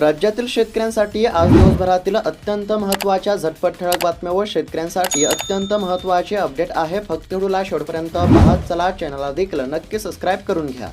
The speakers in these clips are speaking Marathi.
राज्यातील शेतकऱ्यांसाठी आज दिवसभरातील अत्यंत महत्त्वाच्या झटपट ठळक बातम्या व शेतकऱ्यांसाठी अत्यंत महत्त्वाचे अपडेट आहे. फक्त व्हिडिओला शेवटपर्यंत पाहत चला चॅनलला देखील नक्की सबस्क्राईब करून घ्या.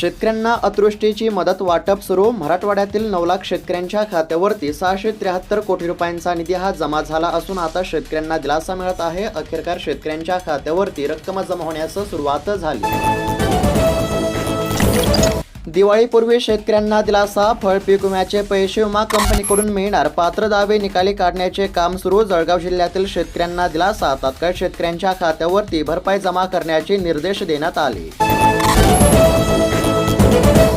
शेतकऱ्यांना अतिवृष्टीची मदत वाटप सुरू. मराठवाड्यातील नऊ लाख शेतकऱ्यांच्या खात्यावरती सहाशे त्र्याहत्तर कोटी रुपयांचा निधी हा जमा झाला असून आता शेतकऱ्यांना दिलासा मिळत आहे. अखेरकार शेतकऱ्यांच्या खात्यावरती रक्कम जमा होण्यास सुरुवात झाली. दिवाळीपूर्वी शेतकऱ्यांना दिलासा फळ पीक विम्याचे पैसे विमा कंपनीकडून मिळणार. पात्र दावे निकाली काढण्याचे काम सुरू. जळगाव जिल्ह्यातील शेतकऱ्यांना दिलासा. तात्काळ शेतकऱ्यांच्या खात्यावरती भरपाई जमा करण्याचे निर्देश देण्यात आले.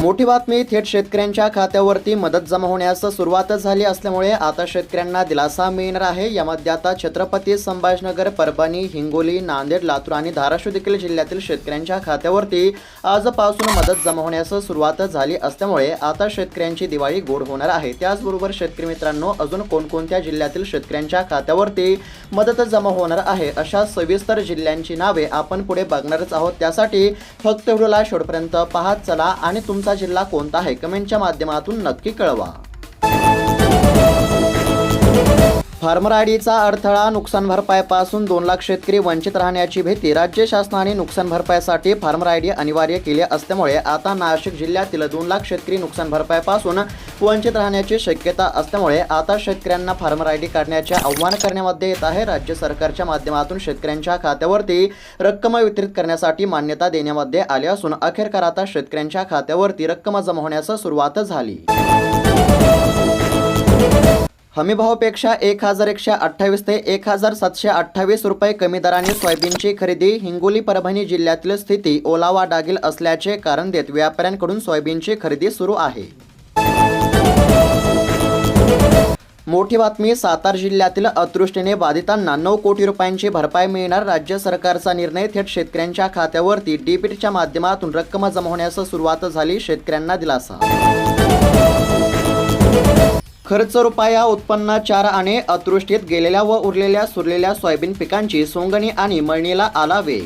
मोठी बातमी थेट शेतकऱ्यांच्या खात्यावरती मदत जमा होण्यास सुरुवात झाली असल्यामुळे आता शेतकऱ्यांना दिलासा मिळणार आहे. यामध्ये आता छत्रपती संभाजनगर परभणी हिंगोली नांदेड लातूर आणि धाराशिव देखील जिल्ह्यातील शेतकऱ्यांच्या खात्यावरती आजपासून मदत जमा होण्यास सुरुवात झाली असल्यामुळे आता शेतकऱ्यांची दिवाळी गोड होणार आहे. त्याचबरोबर शेतकरी मित्रांनो अजून कोणकोणत्या जिल्ह्यातील शेतकऱ्यांच्या खात्यावरती मदत जमा होणार आहे अशा सविस्तर जिल्ह्यांची नावे आपण पुढे बघणारच आहोत. त्यासाठी फक्त व्हिडिओला शेवटपर्यंत पाहत चला आणि तुमचा जिल्हा कोणता आहे? कमेंटच्या माध्यमातून नक्की कळवा. फार्मर आयडीचा अडथळा नुकसान भरपाईपासून दोन लाख शेतकरी वंचित राहण्याची भीती. राज्य शासनाने नुकसान भरपाईसाठी फार्मर आयडी अनिवार्य केली असल्यामुळे आता नाशिक जिल्ह्यातील दोन लाख शेतकरी नुकसान भरपाईपासून वंचित राहण्याची शक्यता असल्यामुळे आता शेतकऱ्यांना फार्मर आयडी काढण्याचे आव्हान करण्यामध्ये येत आहे. राज्य सरकारच्या माध्यमातून शेतकऱ्यांच्या खात्यावरती रक्कम वितरित करण्यासाठी मान्यता देण्यामध्ये आली असून अखेरकार आता शेतकऱ्यांच्या खात्यावरती रक्कम जमा होण्यास सुरुवात झाली. हमीभावापेक्षा एक हजार एकशे अठ्ठावीस ते एक हजार सातशे अठ्ठावीस रुपये कमी दराने सोयाबीनची खरेदी हिंगोली परभणी जिल्ह्यातील स्थिती ओलावा डागील असल्याचे कारण देत व्यापाऱ्यांकडून सोयाबीनची खरेदी सुरू आहे. मोठी बातमी सातारा जिल्ह्यातील अतृष्टीने बाधितांना नऊ कोटी रुपयांची भरपाई मिळणार राज्य सरकारचा निर्णय थेट शेतकऱ्यांच्या खात्यावरती डीबीटीच्या माध्यमातून रक्कम जमा होण्यास सुरुवात झाली शेतकऱ्यांना दिलासा. खर्च रुपया उत्पन्न चार आणि अतृष्टीत गेलेल्या व उरलेल्या सुरलेल्या सोयाबीन पिकांची सोंगणी आणि मळणीला आलावे.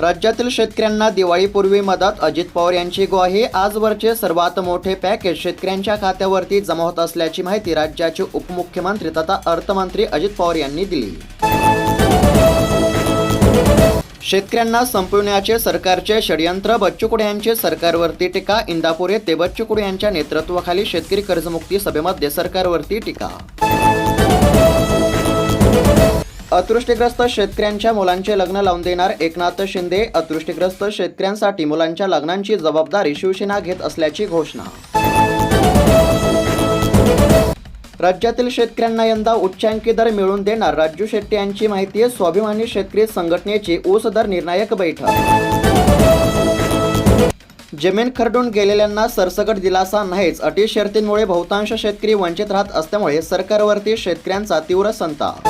राज्यातील शेतकऱ्यांना दिवाळीपूर्वी मदत अजित पवार यांची ग्वाही आजवरचे सर्वात मोठे पॅकेज शेतकऱ्यांच्या खात्यावरती जमा होत असल्याची माहिती राज्याचे उपमुख्यमंत्री तथा अर्थमंत्री अजित पवार यांनी दिली. शेतकऱ्यांना संपवण्याचे सरकारचे षडयंत्र बच्चू यांचे सरकारवरती टीका इंदापूर येथे बच्चू यांच्या नेतृत्वाखाली शेतकरी कर्जमुक्ती सभेमध्ये सरकारवरती टीका. अतृष्टीग्रस्त शेतकऱ्यांच्या मुलांचे लग्न लावून देणार एकनाथ शिंदे. अतृष्टीग्रस्त शेतकऱ्यांसाठी मुलांच्या लग्नांची जबाबदारी शिवसेना घेत असल्याची घोषणा. राज्यातील शेतकऱ्यांना यंदा उच्चांकी दर मिळवून देणार राजू शेट्टी यांची माहिती आहे. स्वाभिमानी शेतकरी संघटनेची ऊस दर निर्णायक बैठक. जमीन खरडून गेलेल्यांना सरसकट दिलासा नाहीच. अटी शर्तींमुळे बहुतांश शेतकरी वंचित राहत असल्यामुळे सरकारवरती शेतकऱ्यांचा तीव्र संताप.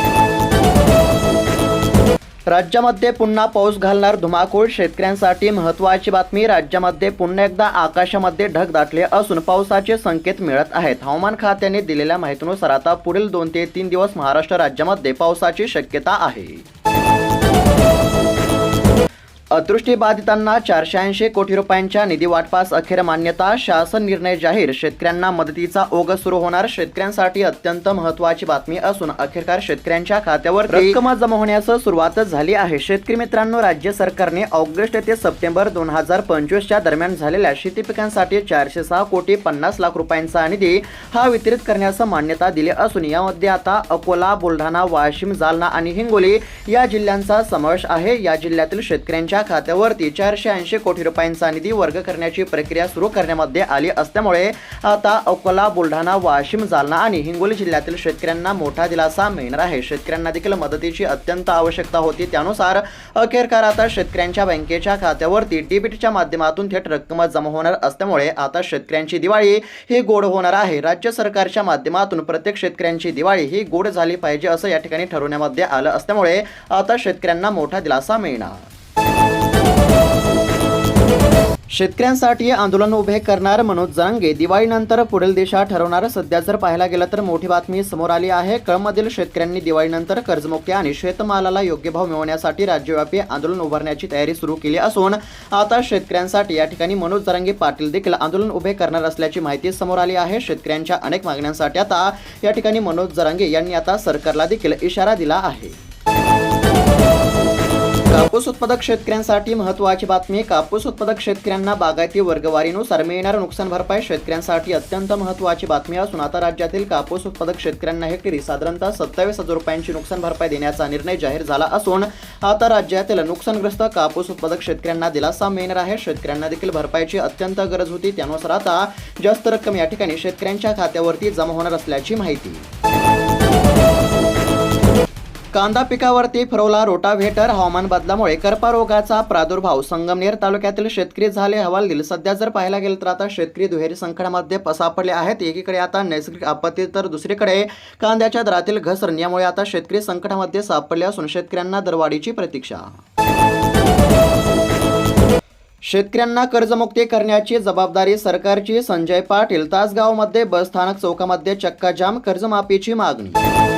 राज्यामध्ये पुन्हा पाऊस घालणार धुमाकूळ शेतकऱ्यांसाठी महत्त्वाची बातमी. राज्यामध्ये पुन्हा एकदा आकाशामध्ये ढग दाटले असून पावसाचे संकेत मिळत आहेत. हवामान खात्याने दिलेल्या माहितीनुसार आता पुढील दोन ते तीन दिवस महाराष्ट्र राज्यामध्ये पावसाची शक्यता आहे. अदृष्टीबाधितांना चारशे ऐंशी कोटी रुपयांच्या निधी वाटपास अखेर मान्यता शासन निर्णय जाहीर शेतकऱ्यांना मदतीचा ओघ सुरू होणार शेतकऱ्यांसाठी अत्यंत महत्त्वाची बातमी असून अखेरकार शेतकऱ्यांच्या खात्यावर रक्कम जमा होण्यास सुरुवात झाली आहे. शेतकरी मित्रांनो राज्य सरकारने ऑगस्ट ते सप्टेंबर दोन हजार पंचवीसच्या दरम्यान झालेल्या शेती पिकांसाठी चारशे सहा कोटी पन्नास लाख रुपयांचा निधी हा वितरित करण्यास मान्यता दिली असून यामध्ये आता अकोला बुलढाणा वाशिम जालना आणि हिंगोली या जिल्ह्यांचा समावेश आहे. या जिल्ह्यातील शेतकऱ्यांच्या खात्यावरती चारशे ऐंशी कोटी रुपयांचा निधी वर्ग करण्याची प्रक्रिया सुरू करण्यामध्ये आली असल्यामुळे आता अकोला बुलढाणा वाशिम जालना आणि हिंगोली जिल्ह्यातील शेतकऱ्यांना मोठा दिलासा मिळणार आहे. शेतकऱ्यांना देखील मदतीची अत्यंत आवश्यकता होती. त्यानुसार अखेरकार आता शेतकऱ्यांच्या बँकेच्या खात्यावरती डीबीटीच्या माध्यमातून थेट रक्कम जमा होणार असल्यामुळे आता शेतकऱ्यांची दिवाळी ही गोड होणार आहे. राज्य सरकारच्या माध्यमातून प्रत्येक शेतकऱ्यांची दिवाळी ही गोड झाली पाहिजे असं या ठिकाणी ठरवण्यामध्ये आलं असल्यामुळे आता शेतकऱ्यांना मोठा दिलासा मिळणार. शेतकऱ्यांसाठी आंदोलन उभे करणार मनोज जरांगे. दिवाळीनंतर पुढील दिशा ठरवणार. सध्या जर पाहायला गेलं तर मोठी बातमी समोर आली आहे. कळमधील शेतकऱ्यांनी दिवाळीनंतर कर्जमुक्ती आणि शेतमालाला योग्य भाव मिळवण्यासाठी राज्यव्यापी आंदोलन उभारण्याची तयारी सुरू केली असून आता शेतकऱ्यांसाठी या ठिकाणी मनोज जरांगे पाटील देखील आंदोलन उभे करणार असल्याची माहिती समोर आली आहे. शेतकऱ्यांच्या अनेक मागण्यांसाठी आता या ठिकाणी मनोज जरांगे यांनी आता सरकारला देखील इशारा दिला आहे. कापूस उत्पादक शेतकऱ्यांसाठी महत्त्वाची बातमी कापूस उत्पादक शेतकऱ्यांना बागायती वर्गवारीनुसार मिळणारं नुकसान भरपाई शेतकऱ्यांसाठी अत्यंत महत्त्वाची बातमी असून आता राज्यातील कापूस उत्पादक शेतकऱ्यांना हेक्टरी साधारणतः सत्तावीस हजार रुपयांची नुकसान भरपाई देण्याचा निर्णय जाहीर झाला असून आता राज्यातील नुकसानग्रस्त कापूस उत्पादक शेतकऱ्यांना दिलासा मिळणार आहे. शेतकऱ्यांना देखील भरपाईची अत्यंत गरज होती. त्यानुसार आता जास्त रक्कम या ठिकाणी शेतकऱ्यांच्या खात्यावरती जमा होणार असल्याची माहिती. कांदा पिकावरती फिरवला रोटाव्हेटर हवामान बदलामुळे करपा रोगाचा प्रादुर्भाव संगमनेर तालुक्यातील शेतकरी झाले हवालदिल सध्या जर पाहायला गेलं तर आता शेतकरी दुहेरी संकटामध्ये सापडले आहेत. एकीकडे आता नैसर्गिक आपत्ती तर दुसरीकडे कांद्याच्या दरातील घसरण यामुळे आता शेतकरी संकटामध्ये सापडले असून शेतकऱ्यांना दरवाढीची प्रतीक्षा. शेतकऱ्यांना कर्जमुक्ती करण्याची जबाबदारी सरकारची. संजय पाटील तासगावमध्ये बस स्थानक चौकामध्ये चक्काजाम कर्जमाफीची मागणी.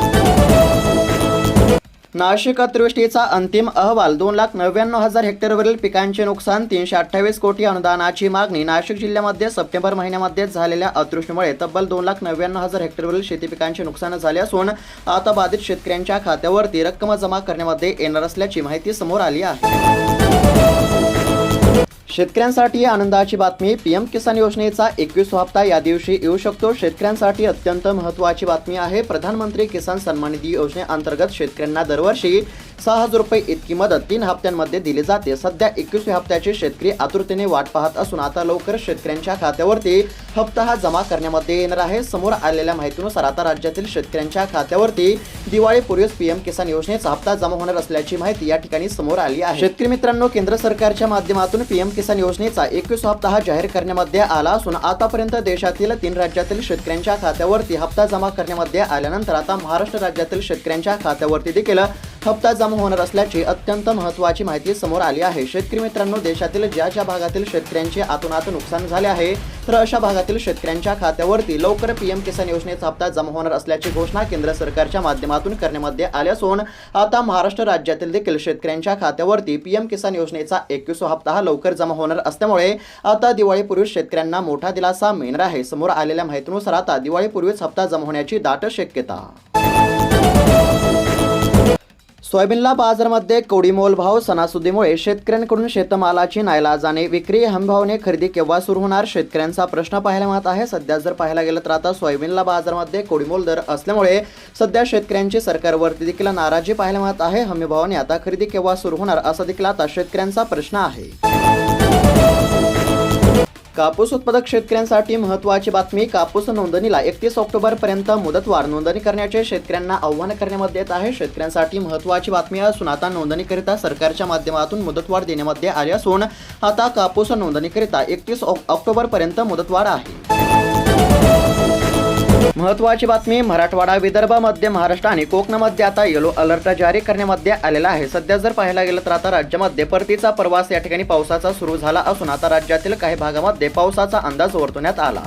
नाशिक अतिवृष्टीचा अंतिम अहवाल दोन लाख नव्याण्णव हजार हेक्टरवरील पिकांचे नुकसान तीनशे अठ्ठावीस कोटी अनुदानाची मागणी नाशिक जिल्ह्यामध्ये सप्टेंबर महिन्यामध्ये झालेल्या अतिवृष्टीमुळे तब्बल दोन लाख नव्याण्णव हजार हेक्टरवरील शेती पिकांचे नुकसान झाले असून आता बाधित शेतकऱ्यांच्या खात्यावरती रक्कम जमा करण्यामध्ये येणार असल्याची माहिती समोर आली आहे. शेतकऱ्यांसाठी आनंदाची बातमी. पीएम किसान योजनेचा एकवीस हप्ता या दिवशी येऊ शकतो. शेतकऱ्यांसाठी अत्यंत महत्त्वाची बातमी आहे. प्रधानमंत्री किसान सन्मान निधी योजनेअंतर्गत शेतकऱ्यांना दरवर्षी सहा हजार रुपये इतकी मदत तीन हप्त्यांमध्ये दिली जाते. सध्या एकवीसव्या हप्त्याचे शेतकरी आतुरतेने वाट पाहत असून आता लवकर शेतकऱ्यांच्या खात्यावरती हप्ता हा जमा करण्यामध्ये येणार आहे. समोर आलेल्या माहितीनुसार आता राज्यातील शेतकऱ्यांच्या खात्यावरती दिवाळीपूर्वीच पीएम किसान योजनेचा हप्ता जमा होणार असल्याची माहिती या ठिकाणी समोर आली आहे. शेतकरी मित्रांनो केंद्र सरकारच्या माध्यमातून पीएम किसान योजनेचा एकवीस हप्ता हा जाहीर करण्यामध्ये आला असून आतापर्यंत देशातील तीन राज्यातील शेतकऱ्यांच्या खात्यावरती हप्ता जमा करण्यामध्ये आल्यानंतर आता महाराष्ट्र राज्यातील शेतकऱ्यांच्या खात्यावरती देखील हप्ता जमा होणार असल्याची अत्यंत महत्त्वाची माहिती समोर आली आहे. शेतकरी मित्रांनो देशातील ज्या ज्या भागातील शेतकऱ्यांचे आतोनात नुकसान झाले आहे तर अशा भागातील शेतकऱ्यांच्या खात्यावरती लवकर पीएम किसान योजनेचा हप्ता जमा होणार असल्याची घोषणा केंद्र सरकारच्या माध्यमातून करण्यामध्ये आली असून आता महाराष्ट्र राज्यातील देखील शेतकऱ्यांच्या खात्यावरती पीएम किसान योजनेचा एकवीस हप्ता हा लवकर जमा होणार असल्यामुळे आता दिवाळीपूर्वी शेतकऱ्यांना मोठा दिलासा मिळणार आहे. समोर आलेल्या माहितीनुसार आता दिवाळीपूर्वीच हप्ता जमा होण्याची दाट शक्यता. सोयाबीनला बाजारामध्ये कोडीमोल भाव सणासुदीमुळे शेतकऱ्यांकडून शेतमालाची नायलाजाने विक्री हमीभावने खरेदी केव्हा सुरू होणार? शेतकऱ्यांचा प्रश्न पाहायला मिळत आहे. सध्या जर पाहायला गेलं तर आता सोयाबीनला बाजारामध्ये कोडीमोल दर असल्यामुळे सध्या शेतकऱ्यांची सरकारवरती देखील नाराजी पाहायला मिळत आहे. हमीभावाने आता खरेदी केव्हा सुरू होणार? असा देखील आता शेतकऱ्यांचा प्रश्न आहे. कापूस उत्पादक शेतकऱ्यांसाठी महत्त्वाची बातमी कापूस नोंदणीला एकतीस ऑक्टोबर पर्यंत मुदतवाढ नोंदणी करण्याचे शेतकऱ्यांना आव्हान करण्यामध्ये येत आहे. शेतकऱ्यांसाठी महत्त्वाची बातमी असून आता नोंदणीकरिता सरकारच्या माध्यमातून मुदतवाढ देण्यामध्ये आली असून आता कापूस नोंदणीकरिता एकतीस ऑक्टोबर पर्यंत मुदतवाढ आहे. महत्वाची बातमी मराठवाडा विदर्भ मध्य महाराष्ट्र आणि कोकणामध्ये आता येलो अलर्ट जारी करण्यामध्ये आलेला आहे. सध्या जर पाहायला गेलं तर आता राज्यामध्ये परतीचा प्रवास या ठिकाणी पावसाचा सुरू झाला असून आता राज्यातील काही भागामध्ये पावसाचा अंदाज वर्तवण्यात आला.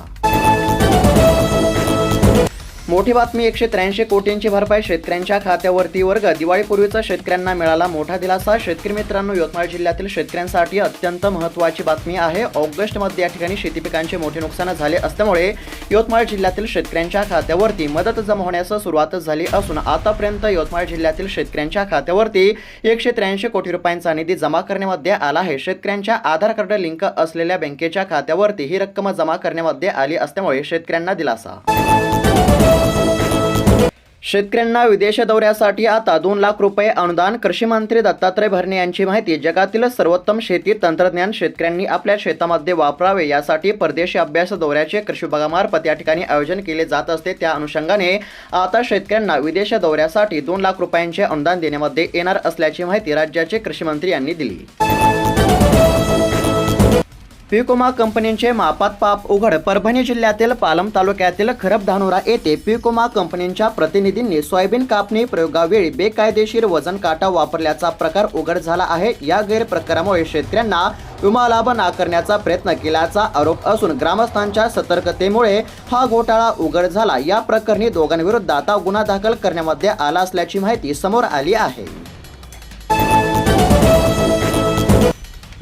मोठी बातमी एकशे त्र्याऐंशी कोटींची भरपाई शेतकऱ्यांच्या खात्यावरती वर्ग. दिवाळीपूर्वीचा शेतकऱ्यांना मिळाला मोठा दिलासा. शेतकरी मित्रांनो यवतमाळ जिल्ह्यातील शेतकऱ्यांसाठी अत्यंत महत्त्वाची बातमी आहे. ऑगस्टमध्ये या ठिकाणी शेती पिकांचे मोठे नुकसान झाले असल्यामुळे यवतमाळ जिल्ह्यातील शेतकऱ्यांच्या खात्यावरती मदत जमा होण्यास सुरुवात झाली असून आतापर्यंत यवतमाळ जिल्ह्यातील शेतकऱ्यांच्या खात्यावरती एकशे त्र्याऐंशी कोटी रुपयांचा निधी जमा करण्यामध्ये आला आहे. शेतकऱ्यांच्या आधार कार्ड लिंक असलेल्या बँकेच्या खात्यावरती ही रक्कम जमा करण्यामध्ये आली असल्यामुळे शेतकऱ्यांना दिलासा. शेतकऱ्यांना विदेश दौऱ्यासाठी आता दोन लाख रुपये अनुदान कृषी मंत्री दत्तात्रय भरणे यांची माहिती जगातील सर्वोत्तम शेती तंत्रज्ञान शेतकऱ्यांनी आपल्या शेतामध्ये वापरावे यासाठी परदेशी अभ्यास दौऱ्याचे कृषी विभागामार्फत या ठिकाणी आयोजन केले जात असते. त्या अनुषंगाने आता शेतकऱ्यांना विदेश दौऱ्यासाठी दोन लाख रुपयांचे अनुदान देण्यामध्ये येणार असल्याची माहिती राज्याचे कृषी मंत्री यांनी दिली. पिकोमा कंपनीचे मापात पाप उघड. परभणी जिल्ह्यातील पालम तालुक्यातील खरब धानोरा येथे पिकोमा कंपनीच्या प्रतिनिधींनी सोयाबीन कापणी प्रयोगावेळी बेकायदेशीर वजन काटा वापरल्याचा प्रकार उघड झाला आहे. या गैरप्रकारामुळे शेतकऱ्यांना विमा लाभ नाकारण्याचा प्रयत्न केल्याचा आरोप असून ग्रामस्थांच्या सतर्कतेमुळे हा घोटाळा उघड झाला. या प्रकरणी दोघांविरुद्ध आता गुन्हा दाखल करण्यामध्ये आला असल्याची माहिती समोर आली आहे.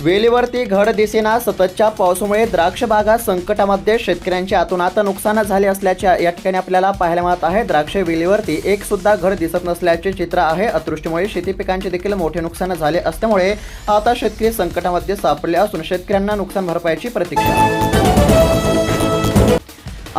वेलीवरती घड दिसेना सततच्या पावसामुळे द्राक्ष बागा संकटामध्ये शेतकऱ्यांचे आतोनात नुकसान झाले असल्याच्या या ठिकाणी आपल्याला पाहायला मिळत आहे. द्राक्ष वेलीवरती एक सुद्धा घड दिसत नसल्याचे चित्र आहे. अतृष्टीमुळे शेती पिकांचे देखील मोठे नुकसान झाले असल्यामुळे आता शेतकरी संकटामध्ये सापडले असून शेतकऱ्यांना नुकसान भरपाईची प्रतीक्षा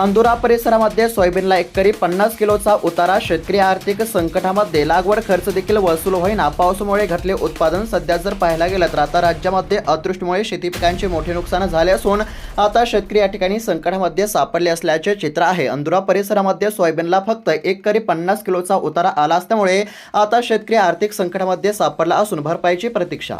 अंदुरा परिसरामध्ये सोयाबीनला एकरी पन्नास किलोचा उतारा. शेतकरी आर्थिक संकटामध्ये लागवड खर्च देखील वसूल होईना. पावसामुळे घटले उत्पादन सध्या जर पाहायला गेलं तर आता राज्यामध्ये अदृष्टमुळे शेती पिकांचे मोठे नुकसान झाले असून आता शेतकरी या ठिकाणी संकटामध्ये सापडले असल्याचे चित्र आहे. अंदुरा परिसरामध्ये सोयाबीनला फक्त एकरी पन्नास किलोचा उतारा आला असल्यामुळे आता शेतकरी आर्थिक संकटामध्ये सापडला असून भरपाईची प्रतीक्षा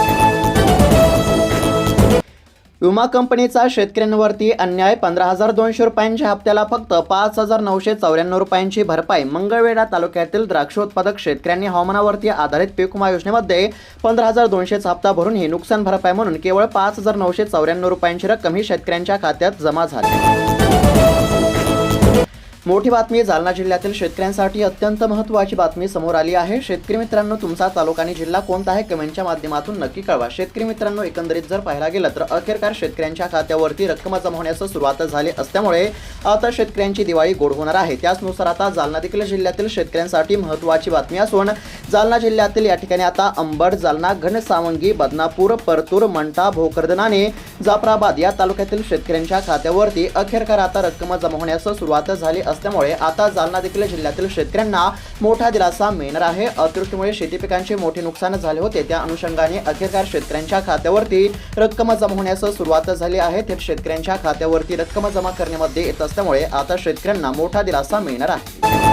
विमा कंपनीचा शेतकऱ्यांवरती अन्याय पंधरा हजार दोनशे रुपयांच्या हप्त्याला फक्त पाच हजार नऊशे चौऱ्याण्णव रुपयांची भरपाई. मंगळवेढा तालुक्यातील द्राक्ष उत्पादक शेतकऱ्यांनी हवामानावरती आधारित पीक विमा योजनेमध्ये पंधरा हजार दोनशेचा हप्ता भरून ही नुकसान भरपाई म्हणून केवळ पाच हजार नऊशे चौऱ्याण्णव रुपयांची रक्कम ही शेतकऱ्यांच्या खात्यात जमा झाली. मोठी बातमी जालना जिल्ह्यातील शेतकऱ्यांसाठी अत्यंत महत्त्वाची बातमी समोर आली आहे. शेतकरी मित्रांनो तुमचा तालुका आणि जिल्हा कोणता आहे कमेंटच्या माध्यमातून नक्की कळवा. शेतकरी मित्रांनो एकंदरीत जर पाहायला गेलं तर अखेरकार शेतकऱ्यांच्या खात्यावरती रक्कम जमा होण्यास सुरुवात झाली असल्यामुळे आता शेतकऱ्यांची दिवाळी गोड होणार आहे. त्याचनुसार आता जालना देखील जिल्ह्यातील शेतकऱ्यांसाठी महत्त्वाची बातमी असून जालना जिल्ह्यातील या ठिकाणी आता अंबड जालना घनसावंगी बदनापूर परतूर मंठा भोकरदनाने जाफराबाद या तालुक्यातील शेतकऱ्यांच्या खात्यावरती अखेरकार आता रक्कम जमा होण्यास सुरुवात झाली असल्यामुळे आता जालना देखील जिल्ह्यातील शेतकऱ्यांना मोठा दिलासा मिळणार आहे. अतिवृष्टीमुळे शेती पिकांचे मोठे नुकसान झाले होते. त्या अनुषंगाने अखेरकार शेतकऱ्यांच्या खात्यावरती रक्कम जमा होण्यास सुरुवात झाली आहे. थेट शेतकऱ्यांच्या खात्यावरती रक्कम जमा करण्यामध्ये येत असल्यामुळे आता शेतकऱ्यांना मोठा दिलासा मिळणार आहे.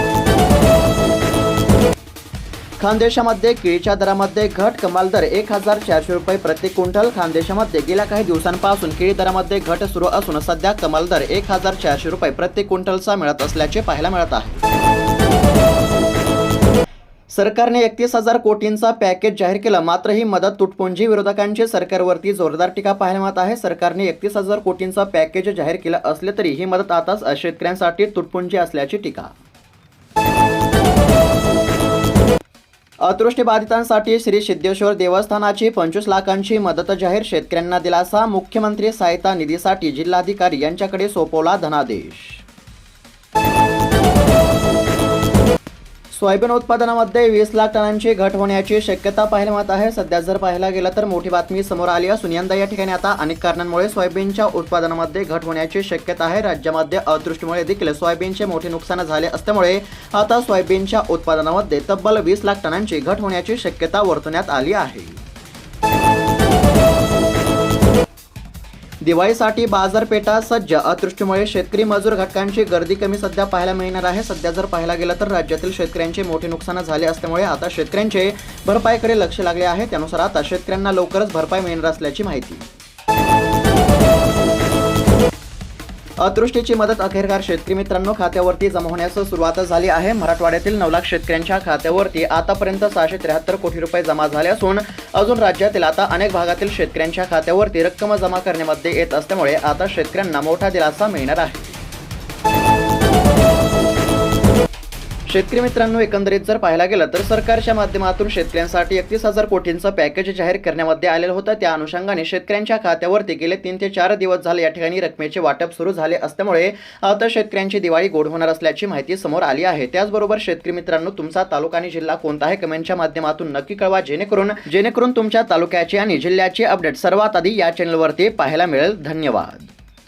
खानदेशामध्ये केळीच्या दरामध्ये घट कमाल दर एक हजार चारशे रुपये प्रति क्विंटल. खानदेशामध्ये गेल्या काही दिवसांपासून केळी दरामध्ये घट सुरू असून सध्या कमाल दर एक हजार चारशे रुपये प्रति क्विंटलचा मिळत असल्याचे पाहायला मिळत आहे. सरकारने एकतीस हजार कोटींचा पॅकेज जाहीर केला. मात्र ही मदत तुटपुंजी विरोधकांची सरकारवरती जोरदार टीका पाहायला मिळत आहे. सरकारने एकतीस हजार कोटींचा पॅकेज जाहीर केला असले तरी ही मदत आताच शेतकऱ्यांसाठी तुटपुंजी असल्याची टीका. अतृष्टीबाधितांसाठी श्री सिद्धेश्वर देवस्थानाची पंचवीस लाखांची मदत जाहीर शेतकऱ्यांना दिलासा. मुख्यमंत्री सहायता निधीसाठी जिल्हाधिकारी यांच्याकडे सोपवला धनादेश. सोयाबीन उत्पादनामध्ये वीस लाख टनांची घट होण्याची शक्यता पाहायला मिळत आहे. सध्या जर पाहायला गेलं तर मोठी बातमी समोर आली असून यंदा या ठिकाणी आता अनेक कारणांमुळे सोयाबीनच्या उत्पादनामध्ये घट होण्याची शक्यता आहे. राज्यामध्ये अदृष्टीमुळे देखील सोयाबीनचे मोठे नुकसान झाले असल्यामुळे आता सोयाबीनच्या उत्पादनामध्ये तब्बल वीस लाख टनांची घट होण्याची शक्यता वर्तवण्यात आली आहे. दिवाळीसाठी बाजारपेठा सज्ज. अतृष्टीमुळे शेतकरी मजूर घटकांची गर्दी कमी सध्या पाहायला मिळणार आहे. सध्या जर पाहायला गेलं तर राज्यातील शेतकऱ्यांचे मोठे नुकसान झाले असल्यामुळे आता शेतकऱ्यांचे भरपाईकडे लक्ष लागले आहे. त्यानुसार आता शेतकऱ्यांना लवकरच भरपाई मिळणार असल्याची माहिती. अतृष्टीची मदत अखेरकार शेतकरी मित्रांनो खात्यावरती जमा होण्यास सुरुवात झाली आहे. मराठवाड्यातील नऊ लाख शेतकऱ्यांच्या खात्यावरती आतापर्यंत सहाशे त्र्याहत्तर कोटी रुपये जमा झाले असून अजून राज्यातील आता अनेक भागातील शेतकऱ्यांच्या खात्यावरती रक्कम जमा करण्यामध्ये येत असल्यामुळे आता शेतकऱ्यांना मोठा दिलासा मिळणार आहे. शेतकरी मित्रांनो एकंदरीत जर पाहायला गेलं तर सरकारच्या माध्यमातून शेतकऱ्यांसाठी एकतीस हजार कोटींचं पॅकेज जाहीर करण्यामध्ये आलेलं होतं. त्या अनुषंगाने शेतकऱ्यांच्या खात्यावरती गेले तीन ते चार दिवस झाले या ठिकाणी रकमेचे वाटप सुरू झाले असल्यामुळे आता शेतकऱ्यांची दिवाळी गोड होणार असल्याची माहिती समोर आली आहे. त्याचबरोबर शेतकरी मित्रांनो तुमचा तालुका आणि जिल्हा कोणता आहे कमेंटच्या माध्यमातून नक्की कळवा जेणेकरून जेणेकरून तुमच्या तालुक्याची आणि जिल्ह्याची अपडेट सर्वात आधी या चॅनलवरती पाहायला मिळेल. धन्यवाद.